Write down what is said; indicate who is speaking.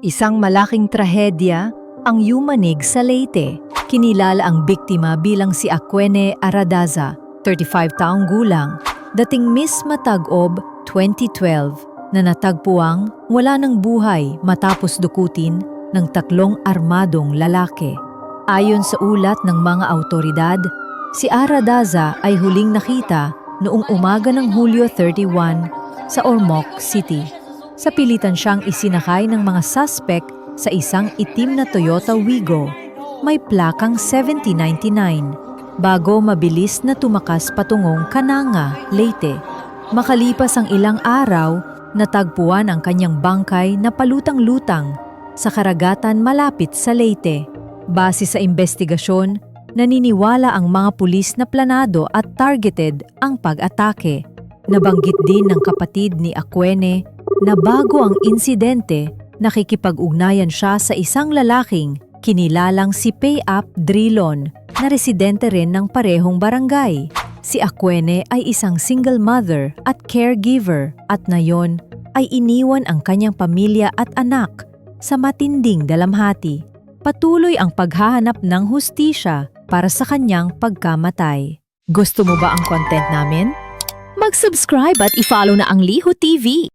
Speaker 1: Isang malaking trahedya ang yumanig sa Leyte. Kinilala ang biktima bilang si Aquene Aradaza, 35 taong gulang, dating Miss Matag-Ob 2012 na natagpuang wala ng buhay matapos dukutin ng tatlong armadong lalaki. Ayon sa ulat ng mga autoridad, si Aradaza ay huling nakita noong umaga ng Hulyo 31 sa Ormoc City. Sa pilitan siyang isinakay ng mga suspect sa isang itim na Toyota Wigo. May plakang 7099 bago mabilis na tumakas patungong Kananga, Leyte. Makalipas ang ilang araw, natagpuan ang kanyang bangkay na palutang-lutang sa karagatan malapit sa Leyte. Base sa investigasyon, naniniwala ang mga pulis na planado at targeted ang pag-atake. Nabanggit din ng kapatid ni Aquene na bago ang insidente, nakikipag-ugnayan siya sa isang lalaking kinilalang si Payap Drilon na residente rin ng parehong barangay. Si Aquene ay isang single mother at caregiver at nayon ay iniwan ang kanyang pamilya at anak sa matinding dalamhati. Patuloy ang paghahanap ng hustisya para sa kanyang pagkamatay. Gusto mo ba ang content namin? Mag-subscribe at i-follow na ang Liho TV